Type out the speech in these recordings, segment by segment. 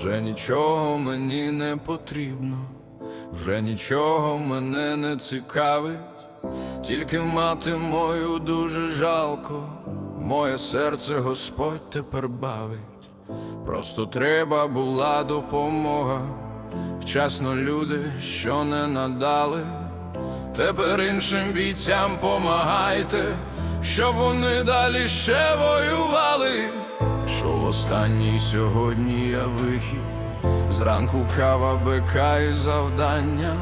Вже нічого мені не потрібно, вже нічого мене не цікавить, тільки мати мою дуже жалко, моє серце Господь тепер бавить. Просто треба була допомога, вчасно люди, що не надали. Тепер іншим бійцям помагайте, щоб вони далі ще воювали. Останній сьогодні я вихід, зранку кава бика і завдання,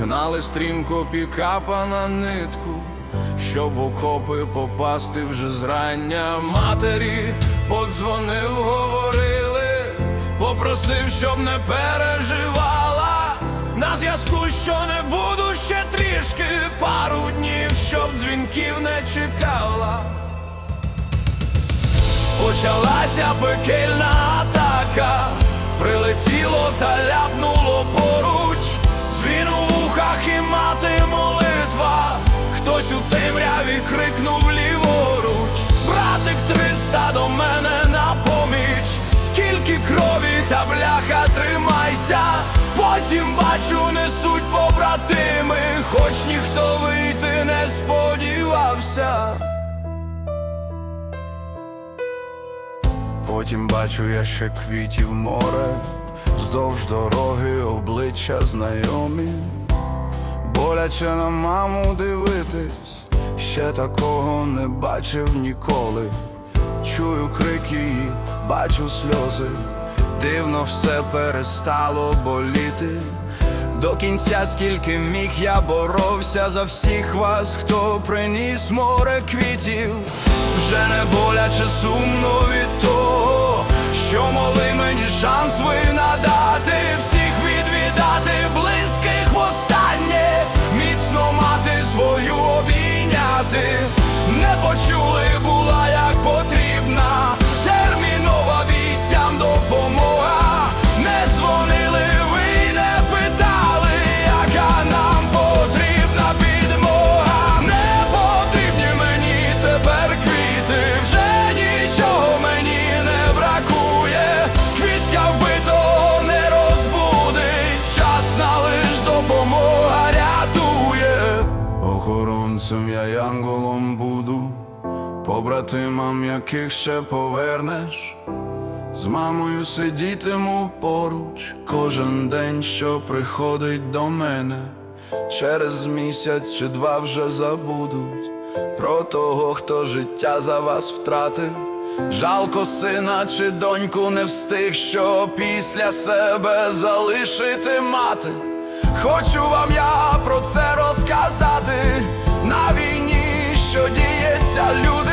гнали стрімко пікапа на нитку, щоб в окопи попасти вже зрання. Матері подзвонив, говорили, попросив, щоб не переживала. На зв'язку, що не буду ще трішки, пару днів, щоб дзвінків не чекала. Почалася пекельна атака, прилетіло та ляпнуло поруч, Дзвін у вухах і мати молитва, хтось у темряві крикнув ліворуч, братик триста до мене на поміч, скільки крові та бляха тримайся, потім бачу, несуть побратими, хоч ніхто вийти не сподівався. Потім бачу я ще квітів море, вздовж дороги обличчя знайомі, боляче на маму дивитись, ще такого не бачив ніколи. Чую крики її, бачу сльози, дивно все перестало боліти. До кінця, скільки міг, я боровся за всіх вас, хто приніс море квітів, вже не боляче сумно від того, що моли мені шанс ви надати, всіх відвідати близьких востаннє, міцно мати свою обійняти, не почули, Охоронцем я янголом буду, побратимам, яких ще повернеш. З мамою сидітиму поруч кожен день, що приходить до мене. Через місяць чи два вже забудуть про того, хто життя за вас втратив. Жалко сина чи доньку не встиг, що після себе залишити мати. Хочу вам я про це розказати на